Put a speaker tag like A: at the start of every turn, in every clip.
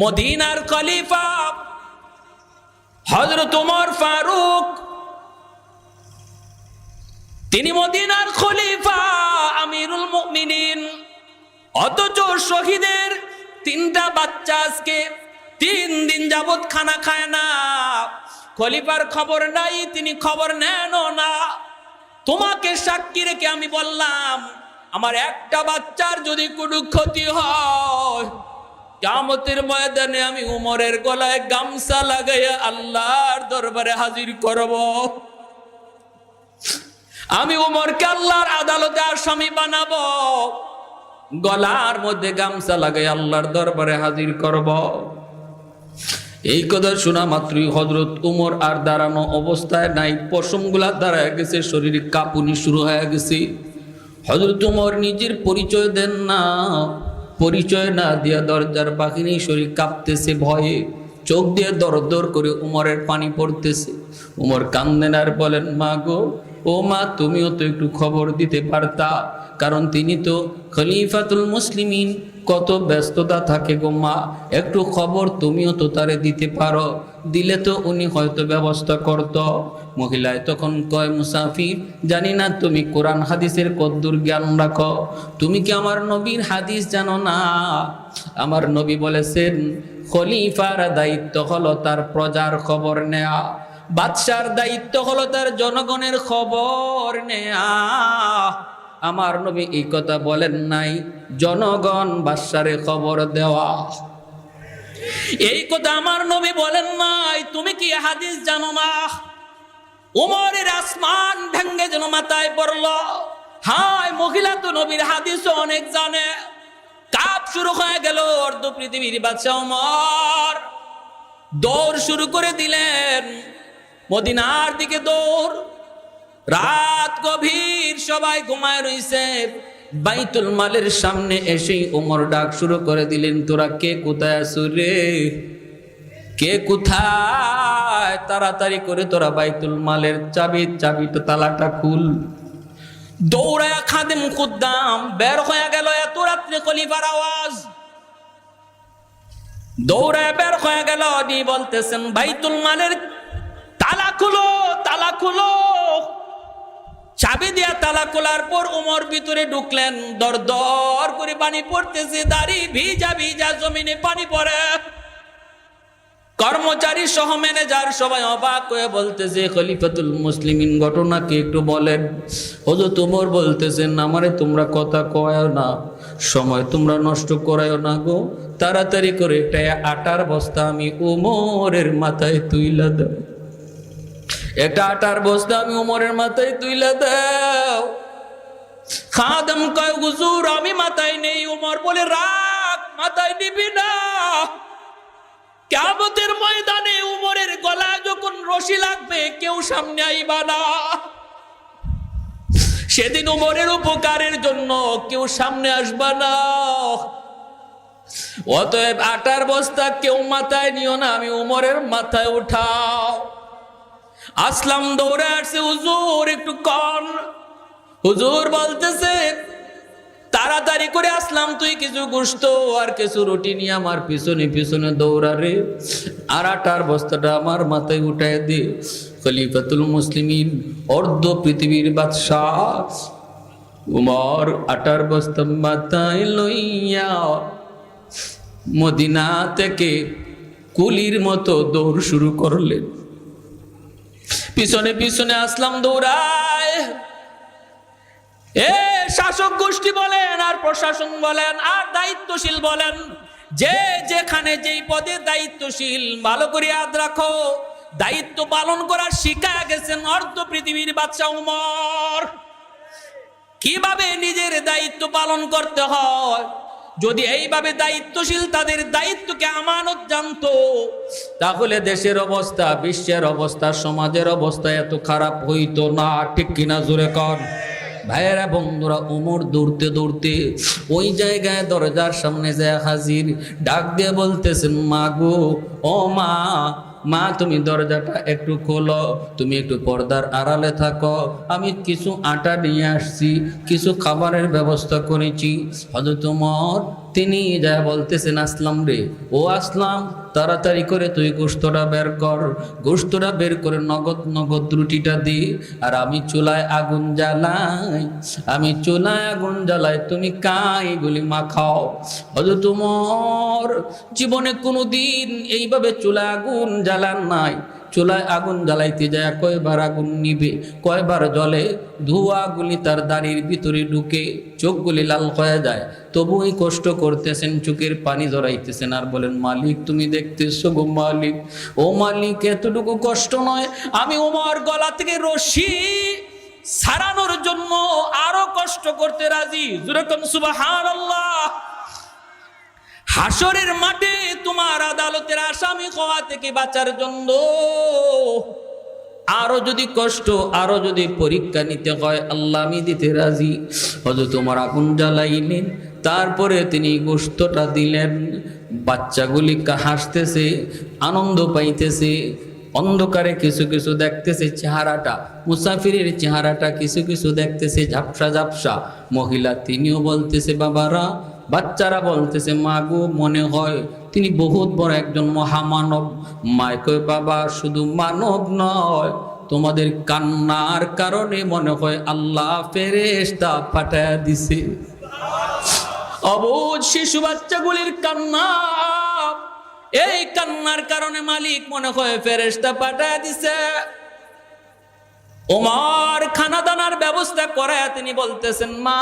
A: মদিনার খলিফা হজরত উমর ফারুক। তিনি মদিনার খলিফা, আমিরুল মুমিনিন। অথচ শহীদের তিনটা বাচ্চা আজকে তিন দিন যাবৎ খানা খায় না। খলিফার খবর নাই, তিনি খবর নেন না। তোমাকে সাক্ষী রেখে আমি বললাম, আমার একটা বাচ্চার যদি কোনো ক্ষতি হয় কামতের ময়দানে আমি উমরের গলায় গামছা লাগাইয়া আল্লাহর দরবারে হাজির করব। আমি উমরকে আল্লাহর আদালতে আসামি বানাবো। গলার মধ্যে গামছা লাগাই আল্লাহর দরবারে হাজির করব। এই কথা শোনা মাত্রই হজরত উমর আর দাঁড়ানো অবস্থায় নাই, পশমগুলা দাঁড়ায় গেছে, শরীরে কাঁপুনি শুরু হয়ে গেছে। হজরত উমর নিজের পরিচয় দেন না। পরিচয় না দিয়া দরজার বাহিনী শরীর কাঁপতেছে ভয়ে। চোখ দিয়ে দর দর করে উমরের পানি পড়তেছে। উমর কান্দেন আর বলেন, মা গো, ও মা, তুমিও তো একটু খবর দিতে পারতা। কারণ তিনি তো খলিফাতুল মুসলিমিন। কত ব্যস্ততা থাকে গো মা। একটু খবর তুমিও তো তারে দিতে পারো। দিলে তো উনি হয়তো ব্যবস্থা করত। মহিলায় তখন কয়, মুসাফির, জানি না তুমি কোরআন হাদিসের কদ্দুর জ্ঞান রাখো। তুমি কি আমার নবীর হাদিস জানো না? আমার নবী বলেছেন, খলিফার দায়িত্ব হলো তার প্রজার খবর নেয়া। বাদশার দায়িত্ব হলো তার জনগণের খবর নেয়া। আমার নবী এই কথা বলেন নাই। জনগণ বাদশারে খবর দেওয়া। এই কথা আমার নবী বলেন নাই। তুমি কি হাদিস জানো না? উমরের আসমান ভেঙ্গে যেন মাথায় পড়ল। হায়, মহিলা তো নবীর হাদিসও অনেক জানে। কাপ শুরু হয়ে গেল অর্ধ পৃথিবীর বাচ্চা উমর। দৌড় শুরু করে দিলেন। মদিনার দিকে দৌড়। রাত গভীর সবাই ঘুমায় রইছে। বাইতুল মালের সামনে এসেই ওমর ডাক শুরু করে দিলেন, তোরা কে কোথায় আছো রে? কে কোথায়? তাড়াতাড়ি করে তোরা বাইতুল মালের চাবি চাবিটা, তালাটা খুল। দৌড়ায় খাদেম কুদ্দাম, বের হয়ে গেল এত রাত্রে কলিফার আওয়াজ। দৌড়ায় বের হয়ে গেল নি বলতেছেন, বাইতুল মালের তালা খুলো তালা খুলো। চাবি দিয়া তালা খোলার পর উমর ভিতরে ঢুকলেন। দর দর করে পানি পড়তেছে, দাড়ি ভিজা ভিজা, জমিনে পানি পড়ে। কর্মচারী সহ ম্যানেজার সবাই অবাক হয়ে বলতেছে, খলিফাতুল মুসলিমিন ঘটনাকে একটু বলেন। হজরত উমর বলতেছেন, আমারে তোমরা কথা কয় না, সময় তোমরা নষ্ট করায় না গো। তাড়াতাড়ি করে একটা আটার বস্তা আমি উমরের মাথায় তুইলা দাও একটা আটার বস্তা আমি উমরের মাথায় তুইলা দাও। খাদম কয়, হুজুর, আমি মাথায় নেই। উমর বলে রাখ মাথায় নিবি না। কেমতের ময়দানে উমরের গলায় যখন রশি লাগবে, কেউ সামনে আইবা না। সেদিন উমরের উপকারের জন্য কেউ সামনে আসবা না। অতএব আটার বস্তা কেউ মাথায় নিও না, আমি উমরের মাথায় উঠাও। আসলাম দৌড়ে আসছে, হুজুর একটু কন। হুজুর বলতেছে, তাড়াতাড়ি করে আসলাম, তুই কিছু গুস্ত আর কিছু রুটি নিয়ে আমার পিছনে পিছনে দৌড়ারে আর আটার বস্তাটা আমার মাথায় উঠায় দে। খলিফাতুল মুসলিমিন, অর্ধ পৃথিবীর বাদশাহ। উমর আটার বস্তা মাথায় লইয়া মদিনা থেকে কুলির মতো দৌড় শুরু করলেন। পিছনে পিছনে আসলাম দৌড়ায়। এ শাসক গোষ্ঠী বলেন, আর প্রশাসন বলেন, আর দায়িত্বশীল বলেন, যে যেখানে যেই পদে দায়িত্বশীল, ভালো করে ইয়াদ রাখো। দায়িত্ব পালন করার শিখা গেছেন অর্ধ পৃথিবীর বাচ্চা উমর। কীভাবে নিজের দায়িত্ব পালন করতে হয়? যদি এইভাবে দায়িত্বশীল তাদের দায়িত্বকে আমানত জানতো, তাহলে দেশের অবস্থা, বিশ্বের অবস্থা, সমাজের অবস্থা এত খারাপ হইতো না। ঠিক কিনা জোরে কর ভাইয়েরা, বন্ধুরা, উমর দৌড়তে দৌড়তে ওই জায়গায় দরজার সামনে যায় হাজির, ডাক দিয়ে বলতেছেন, মা গো, ও মা মা, তুমি দরজাটা একটু খোলো, তুমি একটু পর্দার আড়ালে থাকো। আমি কিছু আটা নিয়ে আসছি, কিছু খাবারের ব্যবস্থা করেছি। হজরত তোমার তিনি যা বলতেছেন, আসলাম রে। ও আসলাম, তাড়াতাড়ি করে তুই গোস্তটা বের কর। গোস্তটা বের করে নগদ নগদ রুটিটা দি। আর আমি চুলায় আগুন জ্বালাই, আমি চুলায় আগুন জ্বালাই, তুমি কাই গুলি মাখাও? হয়তো তোমার জীবনে কোনো দিন এইভাবে চুলায় আগুন জ্বালান নাই। চুলায় আগুন জ্বালাইতে যায়, কয়বার আগুন নিবে, কয়বার জলে ধোঁয়াগুলি তার দাড়ির ভিতরে ঢুকে চোখগুলি লাল হয়ে যায়। তবুই কষ্ট করতেছেন, চোখের পানি জড়াইতেছেন আর বলেন, মালিক, তুমি দেখতেছো গো মালিক, ও মালিক, এতটুকু কষ্ট নয়। আমি ওমার গলা থেকে রশি সারানোর জন্য আরও কষ্ট করতে রাজি। যেরকম সুবাহান আল্লাহ হাসরের মাঠে তোমার আদালতের আসামি হওয়া থেকে বাঁচার জন্য আরও যদি কষ্ট, আরও যদি পরীক্ষা নিতে হয়, আল্লাহ আমি দিতে রাজি। হয়তো তোমার আগুন জ্বালাইলেন, তারপরে তিনি গোস্তটা দিলেন। বাচ্চাগুলি হাসতেছে, আনন্দ পাইতেছে, অন্ধকারে কিছু কিছু দেখতেছে চেহারাটা, মুসাফিরের চেহারাটা কিছু কিছু দেখতেছে ঝাপসা ঝাপসা। মহিলা তিনিও বলতেছে, বাবারা বাচ্চারা বলতেছে মা গো মনে হয় তিনি বহুত বড় একজন মহামানব। মায় কয়, বাবা, শুধু মানব নয়, তোমাদের কান্নার কারণে মনে হয় আল্লাহ ফেরেশতা পাঠায় দিছে। অবুজ শিশু বাচ্চাগুলির কান্না। এই কান্নার কারণে মালিক মনে হয় ফেরেশতা পাঠায় দিছে। ওমার খানা দানার ব্যবস্থা করায় তিনি বলতেছেন, মা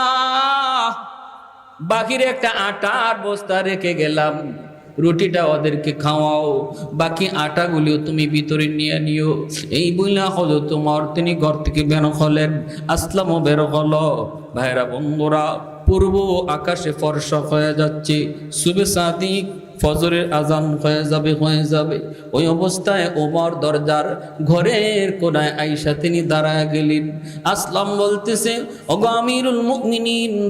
A: বাকির একটা আটার বস্তা রেখে গেলাম। রুটিটা ওদেরকে খাওয়াও। বাকি আটাগুলিও তুমি ভিতরে নিয়ে নিও। এই বইলা হলো তোমার। তিনি ঘর থেকে বের হলেন। আসলামও বের হলো। ভাইরা বন্ধুরা, পূর্ব আকাশে ফর্সা হয়ে যাচ্ছে। শুভে সাদিক। ফজরের আজান হয়ে যাবে হয়ে যাবে। ওই অবস্থায় ওমর দরজার ঘরের কোনায় আইসা তিনি দাঁড়ায় গেলেন। আসলাম বলতেছে, ওগো আমিরুল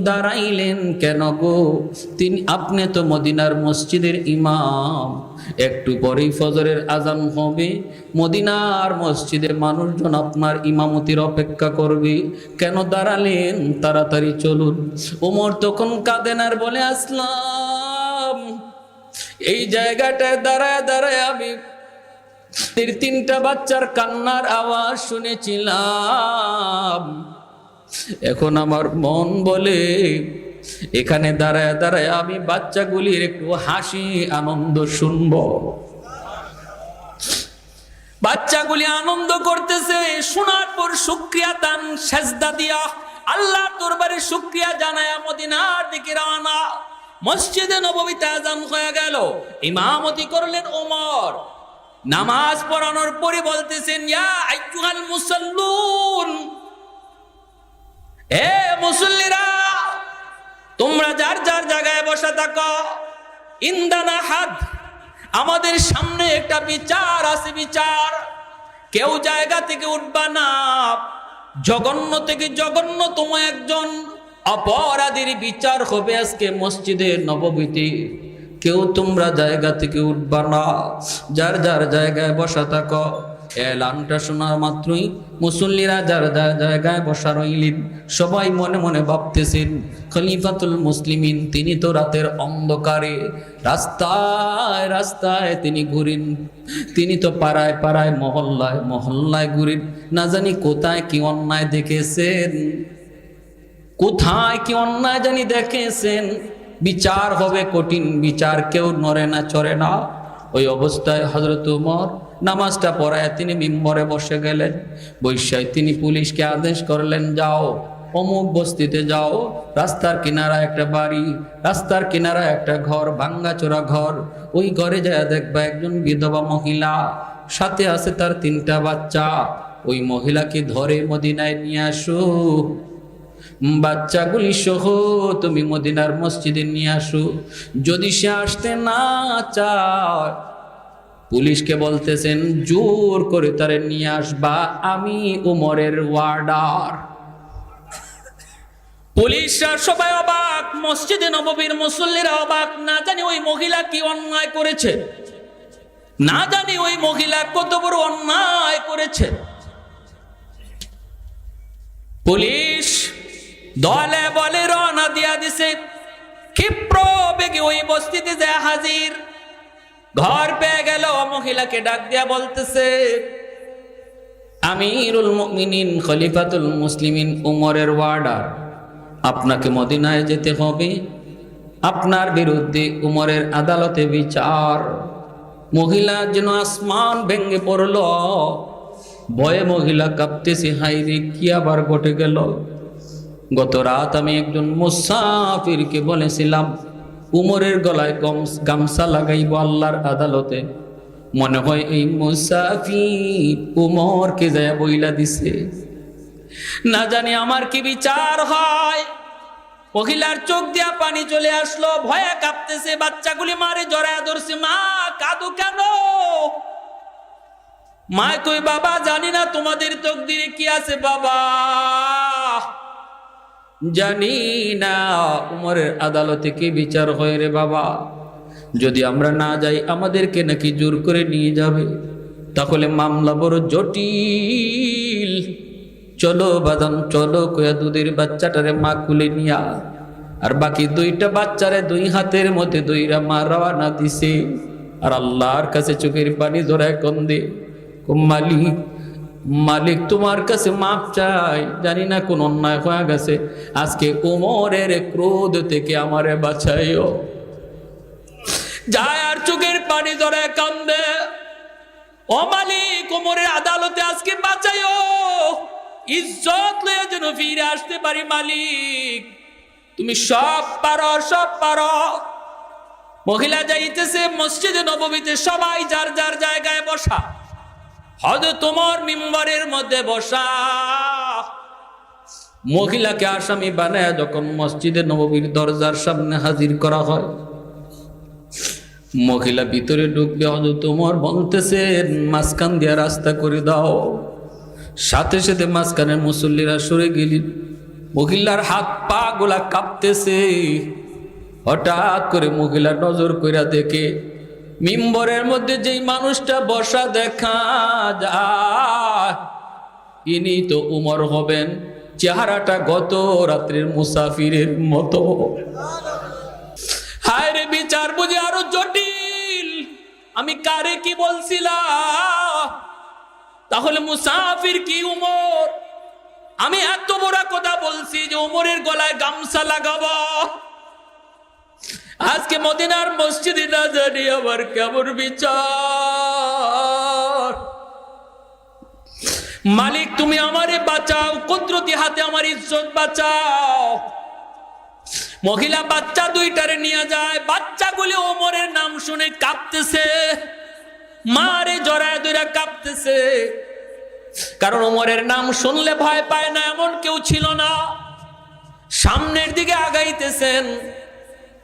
A: দাঁড়াইলেন কেন গো? তিনি, আপনি তো মদিনার মসজিদের ইমাম। একটু পরেই ফজরের আজান হবে। মদিনার মসজিদের মানুষজন আপনার ইমামতির অপেক্ষা করবে। কেন দাঁড়ালেন? তাড়াতাড়ি চলুন। ওমর তখন কাঁদেন আর বলে, আসলাম। এই জায়গাটায় দাঁড়ায় দাঁড়ায় আমি তিন তিনটা বাচ্চার কান্নার আওয়াজ শুনেছিলাম। এখন আমার মন বলে, এখানে দাঁড়ায় দাঁড়ায় আমি বাচ্চাগুলির একটু হাসি আনন্দ শুনব। বাচ্চাগুলি আনন্দ করতেছে, শোনার পর শুক্রিয়া দান, সেজদা দিয়া আল্লাহ দরবারে শুক্রিয়া জানায় মদিনার দিকে রওনা। মসজিদে নববীতে আজান হয়ে গেল। ইমামতি করলেন ওমর। নামাজ পড়ানোর পরে বলতেছেন আইয়ুহাল এ মুসল্লিরা, তোমরা যার যার জায়গায় বসে থাকো, ইন্দানা হাত আমাদের সামনে একটা বিচার আছে, বিচার। কেউ জায়গা থেকে উঠবা না, জঘন্য থেকে জঘন্যতম একজন অপরাধীর বিচার হবে আজকে মসজিদে নববীতে কেউ তোমরা জায়গা থেকে উঠবা না। যার যার জায়গায় বসা থাকো। এলানটা শোনা মাত্রই মুসল্লিরা যার যার জায়গায় বসা রইলেন, সবাই মনে মনে ভাবতেছেন, খলিফাতুল মুসলিমিন তিনি তো রাতের অন্ধকারে। রাস্তায় রাস্তায় তিনি ঘুরেন। তিনি তো পাড়ায় পাড়ায় মহল্লায় মহল্লায় ঘুরেন। না জানি কোথায় কি অন্যায় দেখেছেন। কোথায় কি অন্যায় জানি দেখেছেন? বিচার হবে কঠিন, বিচার কেউ নড়ে না, চড়ে না। ওই অবস্থায় হজরত উমর নামাজটা পড়ায় তিনি মিম্বরে বসে গেলেন। বৈশায় তিনি পুলিশকে আদেশ করলেন, যাও, অমুক বস্তিতে যাও। রাস্তার কিনারা একটা বাড়ি, রাস্তার কিনারা একটা ঘর, ভাঙ্গাচোরা ঘর। ওই ঘরে যায় দেখবা একজন বিধবা মহিলা। সাথে আছে তার তিনটা বাচ্চা। ওই মহিলাকে ধরে মদিনায় নিয়ে আসো বাচ্চাগুলি সহ তুমি মদিনার মসজিদে নিয়ে আসো। যদি সে আসতে না চায়, পুলিশকে বলতেছেন, জোর করে তারে নিয়ে আসবা, আমি উমরের ওয়ার্ডার। পুলিশরা সবাই অবাক, মসজিদে নববীর মুসল্লিরা অবাক। না জানি ওই মহিলা কি অন্যায় করেছে। না জানি ওই মহিলা কত বড় অন্যায় করেছে। পুলিশ দলে বলে রওনা দিয়া দিছে। ক্ষিপ্র বেগে ওই বস্তিতে যায় হাজির। ঘর পেয়ে গেল মহিলাকে ডাক দিয়া বলতেছে, আমিরুল মুমিনিন, খলিফাতুল মুসলিমিন, উমরের ওয়ার্ডার। আপনাকে মদিনায় যেতে হবে। আপনার বিরুদ্ধে উমরের আদালতে বিচার। মহিলা যেন আসমান ভেঙে পড়ল। ভয়ে মহিলা কাঁপতেছে হাইরে কি আবার ঘটে গেল? গত রাত আমি একজন মুসাফিরকে বলেছিলাম, উমরের গলায় গম- গামছা লাগাইব আল্লাহর আদালতে। মনে হয় এই মুসাফির উমরকে যায় বইলা দিছে। না জানি আমার কি বিচার হয়। মহিলার চোখ দিয়া পানি চলে আসলো, ভয়ে কাঁপতেছে, বাচ্চাগুলি মারে জড়ায় ধরছে, মা, কাঁদো কেন? মা কই, বাবা, জানি না তোমাদের তকদিরে কি আছে, বাবা। জানি না উমরের আদালতে কি বিচার হয় রে বাবা? যদি আমরা না যাই, আমাদেরকে নাকি জোর করে নিয়ে যাবে। তাহলে মামলা বড় জটিল। চলো বাদাম, চলো কয়া দুধের বাচ্চাটারে মা কুলে নিয়া। আর বাকি দুইটা বাচ্চারে দুই হাতের মধ্যে দুইরা মা রওয়ানা দিছে। আর আল্লাহর কাছে চোখের পানি জোড়ায় কন্দে। মালিক মালিক তোমার কাছে মাপ চাই জানি না কোন অন্যায় হয়ে গেছে। আজকে উমরের ক্রোধ থেকে আমারে বাঁচাইও। যায় আর চোখের পানি ধরে কান্দে। ও মালিক, উমরের আদালতে আজকে বাঁচাইও। ইজ্জত লয়ে যেন ফিরে আসতে পারি মালিক। তুমি সব পারো সব পারো। মহিলা যাইতেছে মসজিদে নবমীতে সবাই যার যার জায়গায় বসা। হয়তো তোমার মিম্বরের মধ্যে বসা। মহিলাকে আসামি বানায় যখন মসজিদে নবমীর দরজার সামনে হাজির করা হয়। মহিলা ভিতরে ঢুকবে হয়তো তোমার বলতেছে, মাঝখান দিয়া রাস্তা করে দাও। সাথে সাথে মাঝখানের মুসল্লিরা সরে গেলি মহিলার হাত পা গোলা কাঁপতেছে। হঠাৎ করে মহিলা নজর কইরা দেখে মিম্বরের মধ্যে যেই মানুষটা বসা দেখা যায়, ইনি তো উমর হবেন। চেহারাটা গত রাত্রির মুসাফিরের মতো। হায় রে বিচার বুঝে আরও জটিল। আমি কারে কি বলছিলাম? তাহলে মুসাফির কি উমর? আমি এত বড় কথা বলছি যে উমরের গলায় গামছা লাগাবো। আজকে মদিনার মসজিদে না জানি আবার কেমন বিচার। মালিক, তুমি আমারে বাঁচাও, কুদরতি হাতে আমার ইজ্জত বাঁচাও। মহিলা বাচ্চা দুইটারে নিয়ে যায়, বাচ্চাগুলি ওমরের নাম শুনে কাঁপতেছে। মারে জড়ায় দুইরা কাঁপতেছে। কারণ ওমরের নাম শুনলে ভয় পায় না, এমন কেউ ছিল না। সামনের দিকে আগাইতেছেন।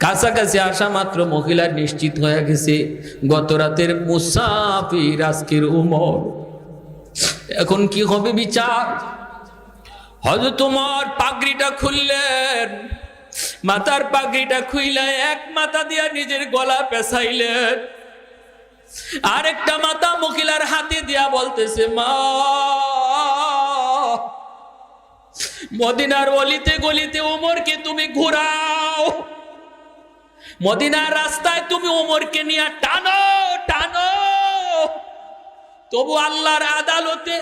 A: কাছাকাছি আসা মাত্র মহিলা নিশ্চিত হয়ে গেছে, গত রাতের মুসাফির আজকের উমর। এখন কি হবে বিচার? হয়তো তোমার পাগড়িটা খুললেন মাথার পাগড়িটা খুইলে এক মাথা দিয়া নিজের গলা পেছাইলেন আরেকটা মাথা মহিলার হাতে দিয়া বলতেছে, মা, মদিনার অলিতে গলিতে ওমরকে তুমি ঘুরাও। মদিনার রাস্তায় তুমি ওমরকে নিয়ে টানো টানো। তবু আল্লাহর আদালতে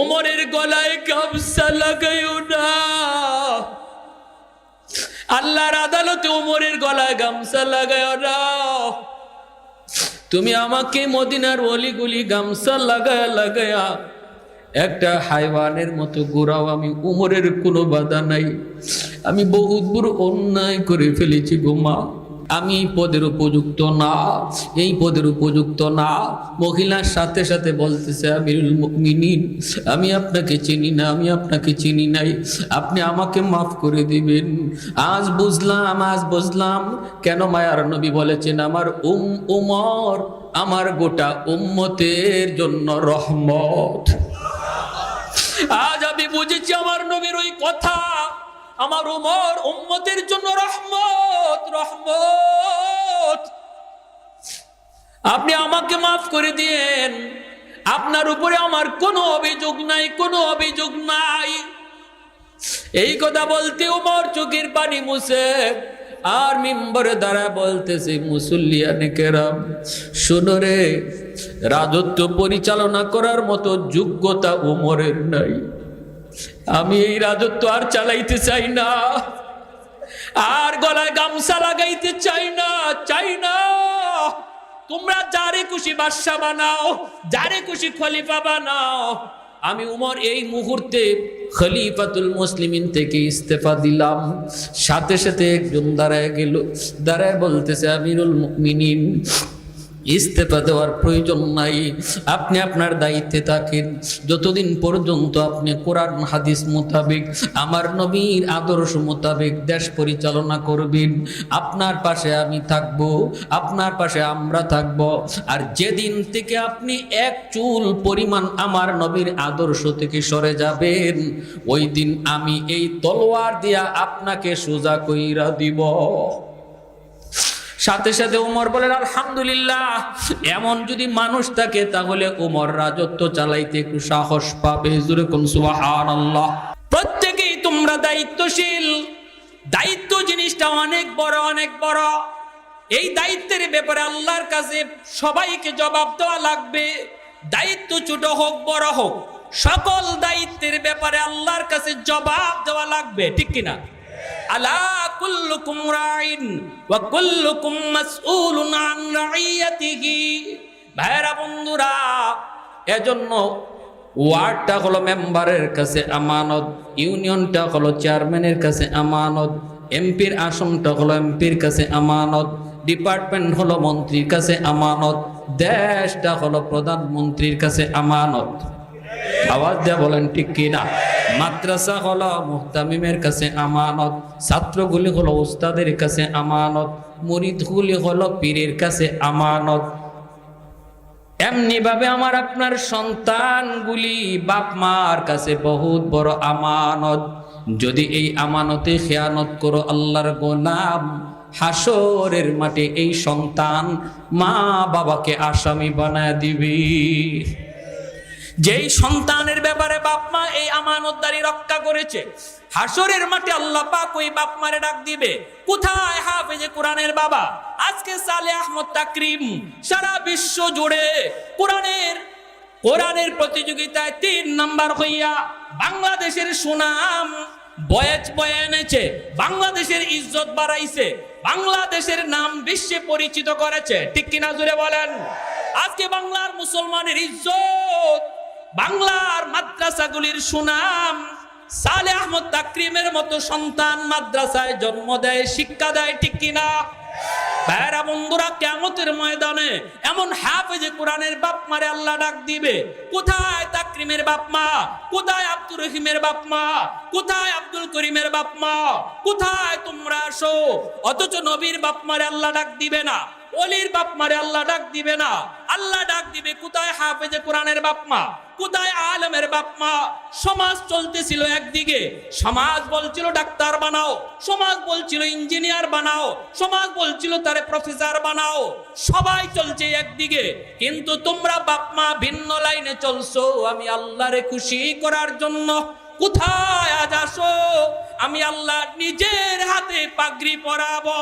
A: ওমরের গলায় গামছা লাগাইও না। আল্লাহর আদালতে ওমরের গলায় গামছা লাগাইও না। তুমি আমাকে মদিনার অলিগুলি গামছা লাগায়া লাগায়া একটা হাইওয়ানের মতো গোড়াও আমি উমরের কোনো বাধা নাই। আমি বহুত বড় অন্যায় করে ফেলেছি গোমা আমি এই পদের উপযুক্ত না। এই পদের উপযুক্ত না। মহিলার সাথে সাথে বলতেছে, আমিরুল মুমিনিন, আমি আপনাকে চিনি না, আমি আপনাকে চিনি নাই। আপনি আমাকে মাফ করে দিবেন। আজ বুঝলাম আজ বুঝলাম। কেন মায়ার নবী বলেছেন, আমার উম, উমর, আমার গোটা উম্মতের জন্য রহমত। আজ আমি বুঝেছি আমার নবীর ওই কথা। আমার উমর উম্মতের জন্য রহমত রহমত। আপনি আমাকে মাফ করে দিয়েন। আপনার উপরে আমার কোনো অভিযোগ নাই, কোনো অভিযোগ নাই। এই কথা বলতে উমর চোখের পানি মুছে, আর মিম্বরে দ্বারা বলতেছে, মুসল্লিয়ানে কেরাম, শুনো রে, রাজত্ব পরিচালনা করার মতো যোগ্যতা উমরের নাই। আমি এই রাজত্ব আর চালাইতে চাই না। আর গলায় গামছা লাগাইতে চাই না চাই না। তোমরা যারে খুশি বাদশা বানাও, যারে খুশি খলিফা বানাও। আমি উমর এই মুহূর্তে খলিফাতুল মুসলিমিন থেকে ইস্তেফা দিলাম। সাথে সাথে একজন দাঁড়ায় গেল, দাঁড়ায় বলতেছে, আমিরুল মুমিনিন ইস্তেফা দেওয়ার প্রয়োজন নাই। আপনি আপনার দায়িত্বে থাকেন। যতদিন পর্যন্ত আপনি কোরআন, হাদিস মোতাবেক, আমার নবীর আদর্শ মোতাবেক দেশ পরিচালনা করবেন, আপনার পাশে আমি থাকব, আপনার পাশে আমরা থাকব। আর যেদিন থেকে আপনি এক চুল পরিমাণ আমার নবীর আদর্শ থেকে সরে যাবেন, ওই দিন আমি এই তলোয়ার দিয়া আপনাকে সোজা কইরা দিব। সাথে সাথে উমর বলেন, আলহামদুলিল্লাহ, এমন যদি মানুষ থাকে, তাহলে উমর রাজত্ব চালাইতে একটু সাহস পাবে। আল্লাহ প্রত্যেকেই তোমরা দায়িত্বশীল। দায়িত্ব জিনিসটা অনেক বড় অনেক বড়। এই দায়িত্বের ব্যাপারে আল্লাহর কাছে সবাইকে জবাব দেওয়া লাগবে। দায়িত্ব ছোট হোক, বড় হোক, সকল দায়িত্বের ব্যাপারে আল্লাহর কাছে জবাব দেওয়া লাগবে, ঠিক কিনা? আলা কুল্লুকুম রাইন ওয়া কুল্লুকুম মাসউলুন আন রাইয়াতিহি। ভাইরা বন্ধুরা, এজন্য ওয়ার্ডটা হলো মেম্বারের কাছে আমানত, ইউনিয়নটা হলো চেয়ারম্যানের কাছে আমানত, এমপির আসনটা হলো এমপির কাছে আমানত, ডিপার্টমেন্ট হলো মন্ত্রীর কাছে আমানত, দেশটা হলো প্রধানমন্ত্রীর কাছে আমানত। আওয়াজ দেয়া বলেন, ঠিক কিনা মাদ্রাসা হলো মুহতামিমের কাছে আমানত, ছাত্রগুলি হলো উস্তাদের কাছে আমানত, মুরিদগুলি হলো পীরের কাছে আমানত। এমনিভাবে আমার আপনার সন্তানগুলি বাপ মার কাছে বহুত বড় আমানত। যদি এই আমানতে খেয়ানত করো আল্লাহর গোলাম হাসরের মাঠে এই সন্তান মা বাবাকে আসামি বানায় দিবি। যেই সন্তানের ব্যাপারে বাপ মা এই আমানতদারি রক্ষা করেছে হাসরের মাঠে আল্লাহ পাক ওই বাপ মারে ডাক দিবে, কোথায় হাফেজে কোরআনের বাবা? আজকে সালে আহমদ তাকরিম সারা বিশ্ব জুড়ে কোরআনের কোরআনের প্রতিযোগিতায় তিন নাম্বার হইয়া বাংলাদেশের সুনাম বয়েজ বয়ে এনেছে, বাংলাদেশের ইজ্জত বাড়াইছে, বাংলাদেশের নাম বিশ্বে পরিচিত করেছে। ঠিক কিনা জুড়ে বলেন? আজকে বাংলার মুসলমানের ইজ্জত বাংলার মাদ্রাসাগুলির সুনাম। সালে আহমদ তাকরিমের মতো সন্তান মাদ্রাসায় জন্ম দেয়, শিক্ষা দেয়, ঠিক কিনা? ভাইরা ময়দানে এমন আল্লাহ ডাক দিবে। কোথায় তাকরিমের কোথায় আব্দুর রহিমের কোথায় আব্দুল করিমের কোথায় তোমরা আসো? অথচ নবীর বাপ মারে আল্লাহ ডাক দিবে না। অলির বাপ মারে আল্লাহ ডাক দিবে না। আল্লাহ ডাক দিবে, কোথায় হাফেজে কোরআনের বাপ মা? কোথায় আলমের বাপ মা? সমাজ চলতেছিল একদিকে। সমাজ বলছিল, ডাক্তার বানাও। সমাজ বলছিল, ইঞ্জিনিয়ার বানাও। সমাজ বলছিল, তারে প্রফেসর বানাও। সবাই চলছে একদিকে। কিন্তু তোমরা বাপ মা, ভিন্ন লাইনে চলছো। আমি আল্লাহরে খুশি করার জন্য কোথায় আজ আসো? আমি আল্লাহ নিজের হাতে পাগড়ি পরাবো।